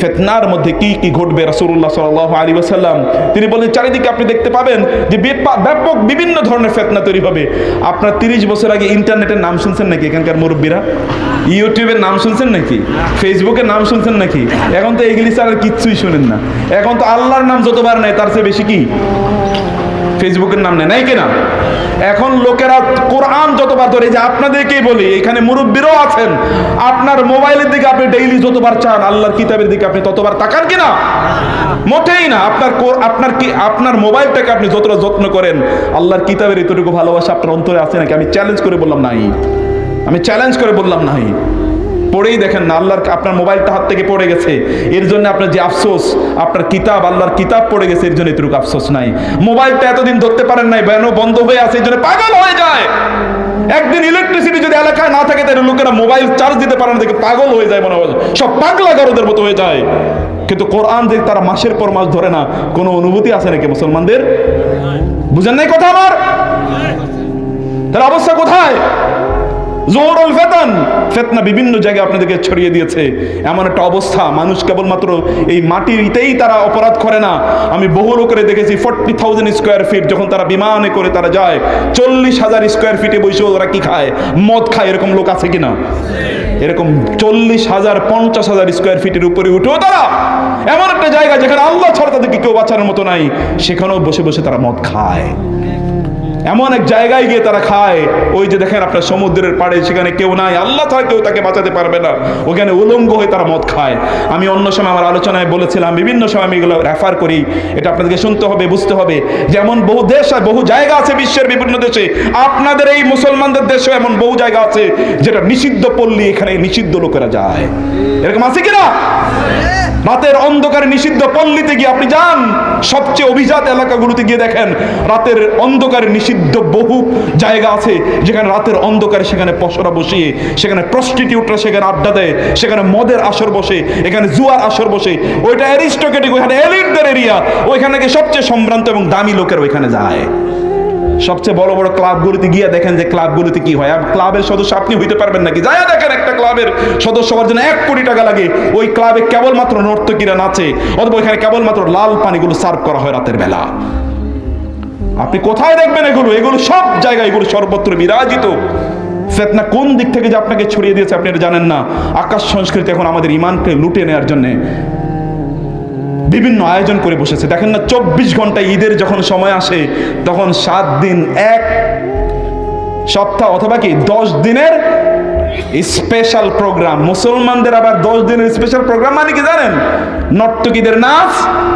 ফেতনার মধ্যে কি কি ঘটবে রাসূলুল্লাহ সাল্লাল্লাহু আলাইহি ওয়াসাল্লাম? তিনি বলেন, চারিদিকে আপনি দেখতে পাবেন যে ব্যাপক বিভিন্ন ধরনের ফেতনা তৈরি হবে। আপনার তিরিশ বছর আগে ইন্টারনেটের নাম শুনছেন নাকি এখানকার মুরব্বীরা? ইউটিউবের নাম শুনছেন নাকি? ফেসবুকের নাম শুনছেন নাকি? এখন তো এগুলি আর কিচ্ছুই শুনেন না। এখন তো আল্লাহর নাম যতবার নেয়, তার চেয়ে বেশি কি? ফেসবুকের নাম নেয়। নাই কিনা এখন লোকেরা কোরআন যতবার ধরে যে আপনাদেরকেই বলি, এখানে মুরব্বীরও আছেন, আপনার মোবাইলের দিকে আপনি ডেইলি যতবার চান, আল্লাহর কিতাবের দিকে আপনি ততবার তাকান কিনা মোটেই না, আপনার আপনার কি, আপনার মোবাইলটাকে আপনি যতটা যত্ন করেন, আল্লাহর কিতাবের এতটুকু ভালোবাসা আপনার অন্তরে আছে নাকি? আমি চ্যালেঞ্জ করে বললাম নাই। আমি চ্যালেঞ্জ করে বললাম নাই। পড়েই দেখেন না, আল্লাহর আপনার মোবাইলটা হাত থেকে পড়ে গেছে। এর জন্য আপনার যে আফসোস, আপনার কিতাব, আল্লাহর কিতাব পড়ে গেছে, এর জন্য এতটুকু আফসোস নাই। মোবাইলটা এতদিন ধরতে পারেন নাই বেন বন্ধ হয়ে আছে এই জন্য পাগল হয়ে যায়। একদিন ইলেকট্রিসিটি যদি এলাকায় না থাকে, তাহলে লোকেরা মোবাইল চার্জ দিতে পারে না, দেখে পাগল হয়ে যায় মনে হয়। সব পাগলা গরদের মতো হয়ে যায়। কিন্তু কোরআন যে তারা মাসের পর মাস ধরে না, কোনো অনুভূতি আছে নাকি মুসলমানদের? বুঝেন নাই কথা আমার? তার অবস্থা কোথায়? জোহরুল ফেতন। ফেতনা বিভিন্ন জায়গায় আপনাদেরকে ছড়িয়ে দিয়েছে। এমন একটা অবস্থা, মানুষ কেবলমাত্র এই মাটিতেই তারা অপরাধ করে না। আমি বহু লোকের দেখেছি ফোর্টি থাউজেন্ড স্কোয়ার ফিট যখন তারা বিমানে করে তারা যায়, চল্লিশ হাজার স্কোয়ার ফিটে বসে ওরা কি খায়? মদ খায়, এরকম লোক আছে কিনা? এরকম চল্লিশ হাজার, পঞ্চাশ হাজার স্কোয়ার ফিটের উপরে উঠেও তারা। এমন একটা জায়গা যেখানে আল্লাহ ছাড়া তাদেরকে কেউ বাঁচানোর মতো নাই, সেখানেও বসে বসে তারা মদ খায়। এমন এক জায়গায় গিয়ে তারা খায়। ওই যে দেখেন আপনার সমুদ্রের পাড়ে সেখানে কেউ নাই, আল্লাহ ছাড়া কেউ তাকে বাঁচাতে পারবে না। ওখানে উলঙ্গ হয়ে তারা মদ খায়। আমি অন্য সময় আমার আলোচনায় বলেছিলাম, বিভিন্ন সময় আমি এগুলো রেফার করি। এটা আপনাদেরকে শুনতে হবে, বুঝতে হবে। যেমন বহু দেশ আর বহু জায়গা আছে বিশ্বের বিভিন্ন দেশে। আপনাদের এই মুসলমানদের দেশেও এমন বহু জায়গা আছে যেটা নিষিদ্ধ পল্লী এখানে নিষিদ্ধ লোকেরা যায়। এরকম আছে কিনা? রাতের অন্ধকারে নিষিদ্ধ পল্লীতে গিয়ে আপনি যান। সবচেয়ে অভিজাত এলাকাগুলোতে গিয়ে দেখেন, রাতের অন্ধকারে নিষিদ্ধ বহু জায়গা আছে যেখানে রাতের অন্ধকারে সেখানে পশরা বসিয়ে সেখানে প্রস্টিটিউটরা সেখানে আড্ডা দেয়, সেখানে মদের আসর বসে, এখানে জুয়ার আসর বসে। ওইটা অ্যারিস্টোকেটিক ওইখানে এলিটদের এরিয়া ওইখানে সবচেয়ে সম্ভ্রান্ত এবং দামি লোকের ওইখানে যায়। সবচেয়ে বড় বড় ক্লাবগুলিতে গিয়ে দেখেন যে ক্লাবগুলিতে কি হয়। ক্লাবের সদস্য আপনি হইতে পারবেন নাকি? যাই দেখেন একটা ক্লাবের সদস্য হওয়ার জন্য এক কোটি টাকা লাগে। ওই ক্লাবে কেবলমাত্র নর্তকীরা নাচে, অথবা ওইখানে কেবলমাত্র লাল পানিগুলো সার্ভ করা হয় রাতের বেলা। আপনি কোথায় দেখবেন এগুলো? এগুলো সব জায়গায় এগুলো সর্বত্র বিরাজিত। ফেতনা কোন দিক থেকে যে আপনাকে ছড়িয়ে দিয়েছে আপনি এটা জানেন না। আকাশ সংস্কৃতি এখন আমাদের ইমানকে লুটে নেওয়ার জন্যে বিভিন্ন আয়োজন করে বসেছে। দেখেন না, চব্বিশ ঘণ্টা ঈদের যখন সময় আসে, তখন সাত দিন এক সপ্তাহ অথবা কি দশ দিনের স্পেশাল প্রোগ্রাম মুসলমানদের আবার দশ দিনের স্পেশাল প্রোগ্রাম মানে কি জানেন? নর্তকীদের নাচ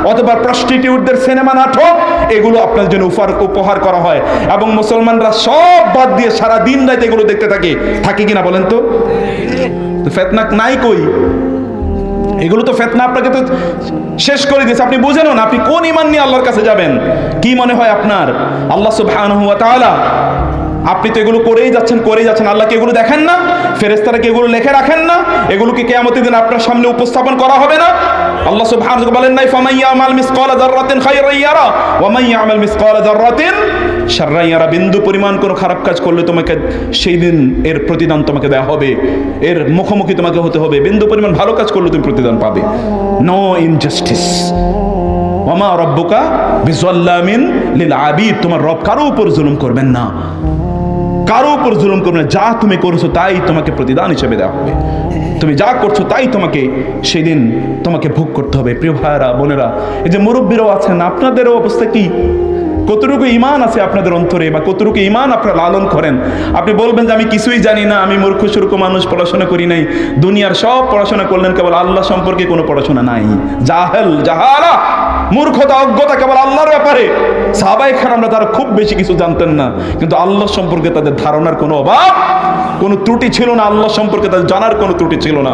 অথবা প্রস্টিটিউটদের সিনেমা নাটক, এগুলো আপনার জন্য উপহার উপহার করা হয়। এবং মুসলমানরা সব বাদ দিয়ে সারা দিন রাত এগুলো দেখতে থাকে। থাকে কিনা বলেন তো? তো ফেতনা নাই কই? এগুলো তো ফেতনা আপনাকে তো শেষ করে দিয়েছে। আপনি বুঝেন না আপনি কোন ইমান নিয়ে আল্লাহর কাছে যাবেন? কি মনে হয় আপনার? আল্লাহ সুবহানাহু ওয়া তাআলা আপনি তো এগুলো করেই যাচ্ছেন করেই যাচ্ছেন। আল্লাহকে এগুলো দেখেন না ফেরেস্তারা কি এগুলো লেখে রাখেন না, এগুলোকে কেয়ামতের দিন আপনার সামনে উপস্থাপন করা হবে না। আল্লাহ সুবহানাহু বলেন, নাই ফামান ইয়ামাল মিসকালা যাররাতিন খায়রান ইয়ারা, ওয়া মান ইয়ামাল মিসকালা যাররাতিন শাররান ইয়ারা। বিন্দু পরিমাণ কোনো খারাপ কাজ করলে তোমাকে সেই দিন এর প্রতিদান তোমাকে দেওয়া হবে, এর মুখোমুখি তোমাকে হতে হবে। বিন্দু পরিমাণ ভালো কাজ করলে তুমি প্রতিদান পাবে। নো ইনজাস্টিস ওমা রব্বুকা বিজল্লামিন লিল আবিদ। তোমার রব কারও উপর জুলুম করবেন না। কারও উপর জুলুম করবে না। যা তুমি করেছ, তাই তোমাকে প্রতিদান হিসেবে দেওয়া হবে। তুমি যা করছ, তাই তোমাকে সেদিন তোমাকে ভোগ করতে হবে। প্রিয় ভাইয়েরা, বোনেরা, এই যে মুরব্বীরাও আছেন, আপনাদেরও অবস্থা কি? কতটুকু ইমান আছে আপনাদের অন্তরে বা কতটুকু ইমান আপনারা লালন করেন? আপনি বলবেন যে আমি কিছুই জানি না, আমি মূর্খ সুরূপ মানুষ, পড়াশোনা করি নাই। দুনিয়ার সব পড়াশোনা করলেন কেবল আল্লাহ সম্পর্কে কোনো পড়াশোনা নাই। জাহেল, জাহালা, মূর্খতা, অজ্ঞতা কেবল আল্লাহর ব্যাপারে। সাবাই খান আমরা তারা খুব বেশি কিছু জানতেন না। কিন্তু আল্লাহ সম্পর্কে তাদের ধারণার কোনো অভাব, কোনো ত্রুটি ছিল না। আল্লাহ সম্পর্কে তাদের জানার কোনো ত্রুটি ছিল না।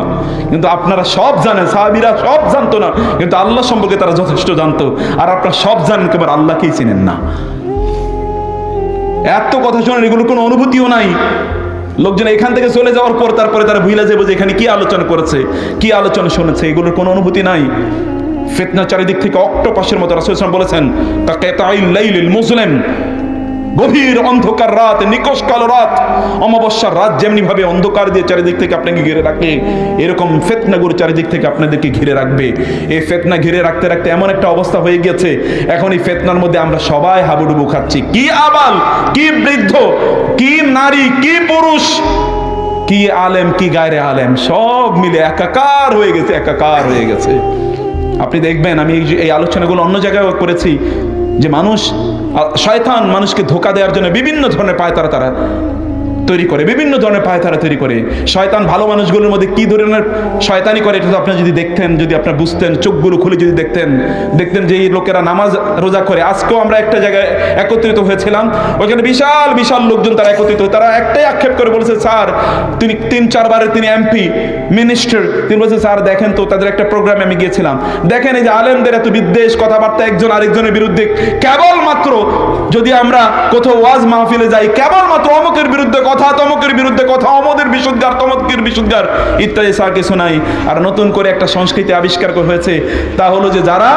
কিন্তু আপনারা সব জানেন, সাহাবিরা সব জানতো না। কিন্তু আল্লাহ সম্পর্কে তারা যথেষ্ট জানতো। আর আপনারা সব জানেন কেবল আল্লাহকেই চিনেন না। এত কথা শোনেন এগুলো কোনো অনুভূতিও নাই। লোকজন এখান থেকে চলে যাওয়ার পর তারপরে তারা ভুলে যাবে যে এখানে কি আলোচনা করেছে, কি আলোচনা শুনেছে, এগুলোর কোনো অনুভূতি নাই। ফিতনা চারিদিক থেকে অক্টোপাসের মতো রাসুল বলেছেন তাকে তাইল লাইলিল মুসলিম গভীর অন্ধকার রাত নিকশ কালো রাত। অমাবস্যার রাত যেমনি ভাবে অন্ধকার দিয়ে চারিদিক থেকে আপনাকে ঘিরে রাখে, এরকম ফেতনাগুলো চারিদিক থেকে আপনাদেরকে ঘিরে রাখবে। এই ফেতনা ঘিরে রাখতে রাখতে এমন একটা অবস্থা হয়ে গেছে এখন এই ফেতনার মধ্যে আমরা সবাই হাবুডুবু খাচ্ছি। কি আবাল? কি বৃদ্ধ? কি নারী? কি পুরুষ? কি আলেম? কি গায়রে আলেম? সব মিলে একাকার হয়ে গেছে, একাকার হয়ে গেছে। আপনি দেখবেন, আমি এই আলোচনাগুলো অন্য জায়গায় করেছি, যে মানুষ শয়তান মানুষকে ধোকা দেওয়ার জন্য বিভিন্ন ধরনের পায় তারা তৈরি করে, বিভিন্ন ধরনের পায়তারা তৈরি করে। শয়তান ভালো মানুষগুলোর মধ্যে কি ধরনের শয়তানি করে, এটা তো আপনি যদি দেখতেন, যদি আপনার বুঝতেন, চোখগুলো খুলে যদি দেখতেন দেখতেন যে এই লোকেরা নামাজ রোজা করে। আজকেও আমরা একটা জায়গায় একত্রিত হয়েছিলাম, ওইখানে বিশাল বিশাল লোকজন তারা একত্রিত তারা একটাই আক্ষেপ করে বলেছে, স্যার, তিনি তিন, চারবারের তিনি এমপি মিনিস্টার তিনি বলছে, স্যার, দেখেন তো, তাদের একটা প্রোগ্রামে আমি গিয়েছিলাম। দেখেন এই যে আলেমদের এত বিদ্বেষ, কথাবার্তা একজন আরেকজনের বিরুদ্ধে, কেবলমাত্র যদি আমরা কোথাও ওয়াজ মাহফিলে যাই, কেবলমাত্র অমুকের বিরুদ্ধে কথা তমকের বিরুদ্ধে, কথা অমদের বিশুদ্ধার তমকের বিশুদ্ধার ইত্যাদি সার কিছু নাই। আর নতুন করে একটা সংস্কৃতি আবিষ্কার করা হয়েছে, তা হলো যে যারা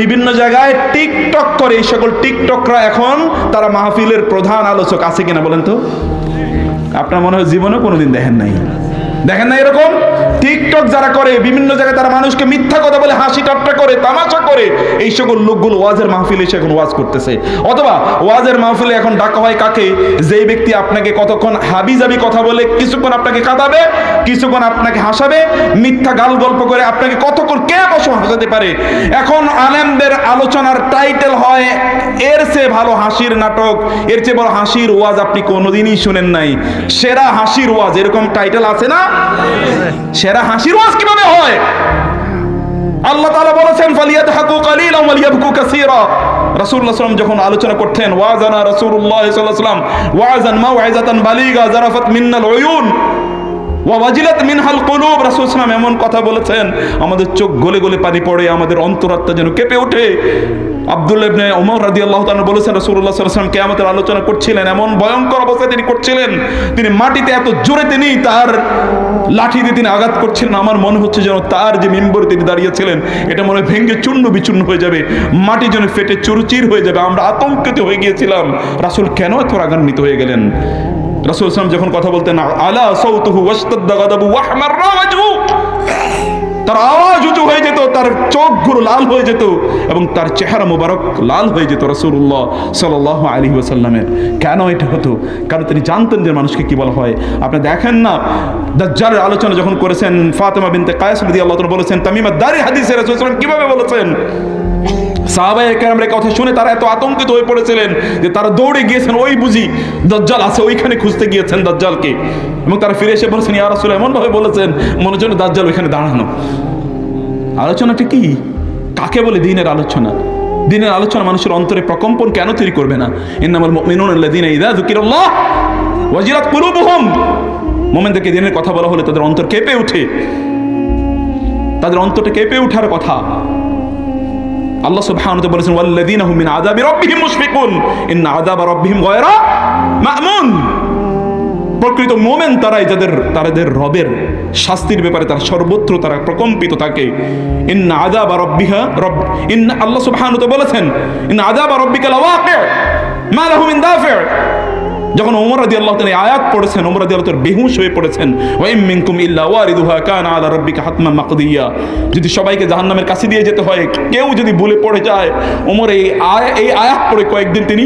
বিভিন্ন জায়গায় টিকটক করে, এই সকল টিকটকরা এখন তারা মাহফিলের প্রধান আলোচক আছে কিনা বলেন তো? আপনার মনে হয় জীবনে কোনোদিন দেখেন নাই? দেখেন না এরকম? টিকটক যারা করে, বিভিন্ন জায়গায় তারা মানুষকে মিথ্যা কথা বলে, হাসি ঠাট্টা করে, তামাশা করে এই সকল লোকগুলো ওয়াজের মাহফিলে এসে এখন ওয়াজ করতেছে। অথবা ওয়াজের মাহফিলে এখন ডাকা হয় কাকে? যেই ব্যক্তি আপনাকে কতক্ষণ হাবি জাবি কথা বলে, কিছুক্ষণ আপনাকে কাঁদাবে, কিছুক্ষণ আপনাকে হাসাবে, মিথ্যা গাল গল্প করে আপনাকে কতক্ষণ কে বসে হাসাতে পারে? এখন আলেমদের আলোচনার টাইটেল হয়, এর চেয়ে ভালো হাসির নাটক, এর চেয়ে বড় হাসির ওয়াজ আপনি কোনোদিনই শুনেন নাই। সেরা হাসির ওয়াজ, এরকম টাইটেল আছে না? সেরা হাসির ওয়াজ কীভাবে হয়? আল্লাহ তাআলা বলেছেন, ফালিয়াদহাকু কালিলাম ওয়ালিয়াবকু কাসীরা। রাসূলুল্লাহ সাল্লাম যখন আলোচনা করতেন, ওয়াজানা রাসূলুল্লাহ সাল্লাল্লাহু আলাইহি ওয়াসাল্লাম, ওয়াজান মাউইজাতান বালিগা জারাফাত মিন্নাল উয়ুন। ওয়াজিলাত মিনহাল কুলুব, রাসূল সাল্লাম এমন কথা বলেছেন, আমাদের চোখ গলে গলে পানি পড়ে, আমাদের অন্তরাত্মা যেন কেঁপে ওঠে। আব্দুল্লাহ ইবনে ওমর রাদিয়াল্লাহু তাআলা বলেছেন, রাসূলুল্লাহ সাল্লাল্লাহু আলাইহি ওয়াসাল্লাম কিয়ামতের আলোচনা করছিলেন, এমন ভয়ঙ্কর অবস্থায় তিনি করছিলেন। তিনি মাটিতে এত জোরে তিনি তার লাঠি দিয়ে তিনি আঘাত করছিলেন, আমার মনে হচ্ছে যেন তার যে মেম্বরে তিনি দাঁড়িয়েছিলেন, এটা মনে ভেঙ্গে চূর্ণ বিচূর্ণ হয়ে যাবে, মাটি যেন ফেটে চুরচির হয়ে যাবে, আমরা আতঙ্কিত হয়ে গিয়েছিলাম। রাসূল কেন এত রাগান্বিত হয়ে গেলেন? রাসূল সাল্লাম যখন কথা বলতেন, আলা সাউতুহু ওয়াশতাদ্দা গাদাবু ওয়াহমাররা ওয়াজহু তার আওয়াজ উঁচু হয়ে যেত, তার চোখগুলো লাল হয়ে যেত এবং তার চেহারা মোবারক লাল হয়ে যেত রসুল্লাহ সাল আলী ওসাল্লামের কেন এটা হতো? কারণ তিনি জানতেন যে মানুষকে কি বলা হয়। আপনি দেখেন না, দাজ্জালের আলোচনা যখন করেছেন, ফাতেমা বিনতে কায়েস রদি আল্লাহ বলেছেন, তামিমা দারি হাদিসে রাসূল কীভাবে বলেছেন? সাহাবায়ে কেরামের কথা শুনে তারা এত আতঙ্কিত হয়ে পড়েছিলেন যে তারা দৌড়ে গিয়েছেন, ওই বুঝি দজ্জাল আছে, ওইখানে খুঁজতে গিয়েছেন দজ্জালকে। এবং তারা ফিরে এসে বলেছেন, ইয়া রাসূল এমনভাবে বলেছেন মনে যেন দাজ্জাল ওইখানে দাঁড়ানো। আলোচনাটা কি? কাকে বলে দিনের আলোচনা? দিনের আলোচনা মানুষের অন্তরে প্রকম্পন কেন তৈরি করবে না? ইন্নামাল মুমিনুন আল্লাযীনা ইযা যুকিরাল্লাহ ওয়াজিলাত কুলুবুহুম। মুমিনদেরকে দিনের কথা বলা হলে তাদের অন্তর কেঁপে ওঠে। তাদের অন্তরটা কেঁপে ওঠার কথা। আল্লাহ সুবহানাহু বলেছেন, ওয়াল্লাযীনা হুম মিন আযাবি রাব্বিহিম মুশফিকুন। ইন্না আযাব রাব্বিহিম গায়রা মা'মুন। প্রকৃত মোমেন তারাই যাদের তাদের রবের শাস্তির ব্যাপারে তারা সর্বত্র তারা প্রকম্পিত থাকে। ইন্না আযাবা রাব্বিহা রব, ইন্না আল্লাহ সুবহানাহু বলেছেন, ইন্না আযাবা রাব্বিকা লাওয়াকি' মা লাহু মিন দাফি' যখন ওমর রাদিয়াল্লাহু তাআলা এই আয়াত পড়েছেন ওমর রাদিয়াল্লাহু তাআলা বেহুশ হয়ে পড়েছেন, ওয়া ইম মিনকুম ইল্লা ওয়ারিদুহা কানা আলা হাতমান মাকদিয়া যদি সবাইকে জাহান্নামের কাছে দিয়ে যেতে হয়, কেউ যদি ভুলে পড়ে যায় ওমর এই এই আয়াত পড়ে কয়েকদিন তিনি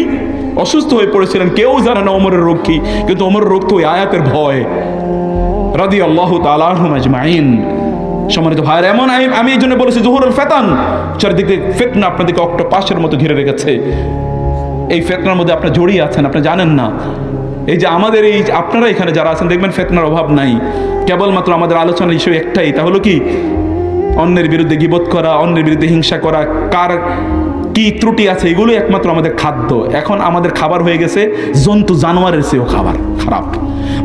অসুস্থ হয়ে পড়েছিলেন, কেউ জানে না ওমরের রোগ কি, কিন্তু ওমরের রোগ তো ওই আয়াতের ভয়। রাদিয়াল্লাহু তাআলা আনহুম আজমাইন। সম্মানিত ভাইয়ের, এমন আমি আমি এই জন্য বলেছি জোহরুল ফেতান, চারিদিকে ফিতনা আপনাদেরকে অক্টোপাসের মতো ঘিরে রেখেছে। এই ফেতনার মধ্যে আপনার জড়িয়ে আছেন আপনি জানেন না। এই যে আমাদের এই আপনারা এখানে যারা আছেন, দেখবেন ফেতনার অভাব নাই। কেবলমাত্র আমাদের আলোচনার ইস্যু একটাই, তা হলো কি? অন্যের বিরুদ্ধে গিবত করা, অন্যের বিরুদ্ধে হিংসা করা, কার কি ত্রুটি আছে, এগুলোই একমাত্র আমাদের খাদ্য। এখন আমাদের খাবার হয়ে গেছে জন্তু জানোয়ারের চেয়েও খাবার খারাপ।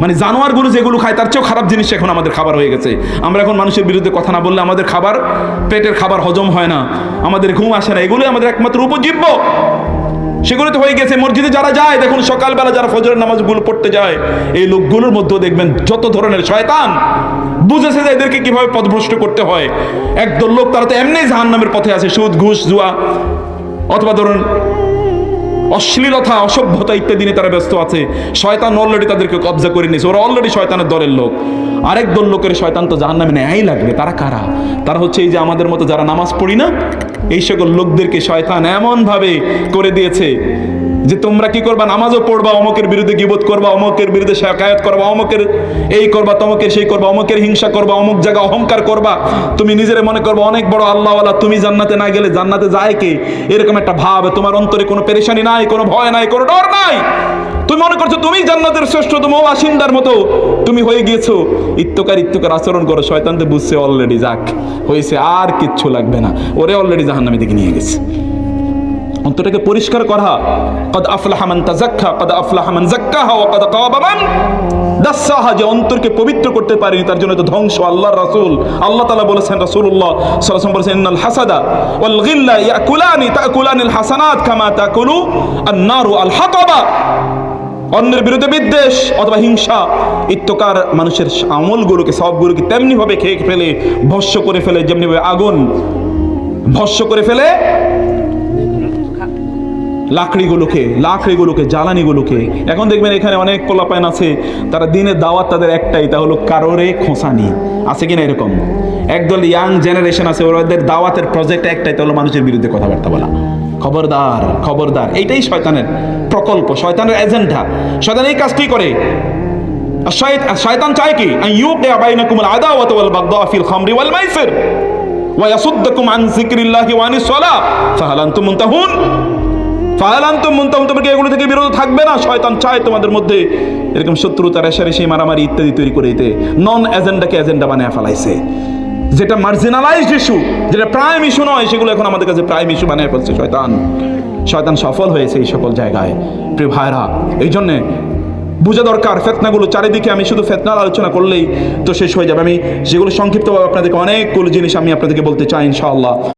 মানে জানোয়ারগুলো যেগুলো খায়, তার চেয়েও খারাপ জিনিস এখন আমাদের খাবার হয়ে গেছে। আমরা এখন মানুষের বিরুদ্ধে কথা না বললে আমাদের খাবার, পেটের খাবার হজম হয় না। আমাদের ঘুম আসে না, এগুলোই আমাদের একমাত্র উপজীব্য। সেগুলো তো হয়ে গেছে। মসজিদে যারা যায়, দেখুন সকালবেলা যারা ফজরের নামাজগুলো পড়তে যায়, এই লোকগুলোর মধ্যেও দেখবেন যত ধরনের শয়তান বুঝেছে যে এদেরকে কীভাবে পথভ্রষ্ট করতে হয়। একদল লোক তারা তো এমনি জাহান নামের পথে আছে, সুদ, ঘুষ, জুয়া, অথবা ধরুন অশ্লীলতা, অসভ্যতা ইত্যাদি নিয়ে তারা ব্যস্ত আছে। শয়তান অলরেডি তাদেরকে কবজা করে নিয়েছে। ওরা অলরেডি শয়তানের দলের লোক। আরেক দল লোকের শয়তান তো জাহান নামে ন্যায় লাগবে। তারা কারা? তারা হচ্ছে এই যে আমাদের মতো যারা নামাজ পড়ি না, এই সকল লোকদেরকে শয়তান এমনভাবে করে দিয়েছে যে তোমরা কি করবা? নামাজও পড়বা, অমকের বিরুদ্ধে গিবত করবা, অমকের বিরুদ্ধে শাকায়াত করবা, অমকের এই করবা, তমকের সেই করবা, অমকের হিংসা করবা, অমুক জায়গা অহংকার করবা। তুমি নিজের মনে করবা অনেক বড় আল্লাহওয়ালা, তুমি জান্নাতে না গেলে জান্নাতে যায় কে? এরকম একটা ভাব, তোমার অন্তরে কোনো পেরেশানি নাই, কোনো ভয় নাই, কোনো ডর নাই। তুমি মনে করছ তুমি জান্নাতের শ্রেষ্ঠ শ্রেষ্ঠতম বাসিন্দার মতো। তুমি হয়ে গিয়েছো। ইত্যকার ইত্যকার আচরণ করো শয়তানতে বুঝছে অলরেডি যাক, হয়েছে আর কিচ্ছু লাগবে না। ওরে অলরেডি জাহান্নামে দিকে নিয়ে গেছে। অন্তরটাকে পরিষ্কার করা। কদ আফলাহা মান তাযাক্কা, কদ আফলাহা মান যাক্কাহা, ওয়া কদ খাবা মান দাসাহা। যে অন্তরকে পবিত্র করতে পারেনি, তার জন্য তো ধ্বংস আল্লাহর রাসূল। আল্লাহ তাআলা বলেছেন, রাসূলুল্লাহ সাল্লাল্লাহু আলাইহি বলেছেন, ইন্নাল হাসাদা ওয়াল গিল্লা ইয়াকুলানি তাকুলানিল হাসানাত কামা তাকুলু আন-নারু আল হাতাবা অন্যের বিরুদ্ধে বিদ্বেষ অথবা হিংসা, ইত্যকার মানুষের আমলগুলোকে, সবগুলোকে তেমনি ভাবে খেয়ে ফেলে, ভস্য করে ফেলে যেমনি ভাবে আগুন ভস্য করে ফেলে লাকড়িগুলোকে লাকড়িগুলোকে, জ্বালানিগুলোকে। এখন দেখবেন এখানে অনেক কোলাপাইন আছে, তারা দিনের দাওয়াত তাদের একটাই, তা হলো কারোরে খোঁসানি আছে কিনা এরকম? একদল ইয়াং জেনারেশন আছে ওদের দাওয়াতের প্রজেক্ট একটাই, তা হলো মানুষের বিরুদ্ধে কথাবার্তা বলা। খবরদার খবরদার, এইটাই শয়তানের প্রকল্প, শয়তানের এজেন্ডা শয়তান এই কাজটি করে? শয়তান চায় কি? ইউকিয়া বাইনাকুমুল আদাওয়াত ওয়াল বাগদা ফিল খামরি ওয়াল মাইসির। ওয়া ইয়াসুদ্দাকুম আন যিকরিল্লাহি ওয়া আনিস সালাহ ফাহাল মুনতাহুন। এগুলো থেকে বিরত থাকবে না। শয়তান চায় তোমাদের মধ্যে এরকম শত্রুতা, রেশারেশি, মারামারি ইত্যাদি তৈরি করে দিতে। নন এজেন্ডাকে এজেন্ডা বানিয়ে ফেলাইছে। যেটা মার্জিনালাইজড ইস্যু যেটা প্রাইম ইস্যু নয়, সেগুলো এখন আমাদের কাছে প্রাইম ইস্যু বানিয়ে ফেলছে শয়তান। শয়তান সফল হয়েছে এই সকল জায়গায়। প্রিয় ভাইরা এই জন্যে বোঝা দরকার, ফেতনাগুলো চারিদিকে আমি শুধু ফেতনার আলোচনা করলেই তো শেষ হয়ে যাবে। আমি যেগুলো সংক্ষিপ্তভাবে আপনাদেরকে অনেকগুলো জিনিস আমি আপনাদেরকে বলতে চাই, ইনশাআল্লাহ।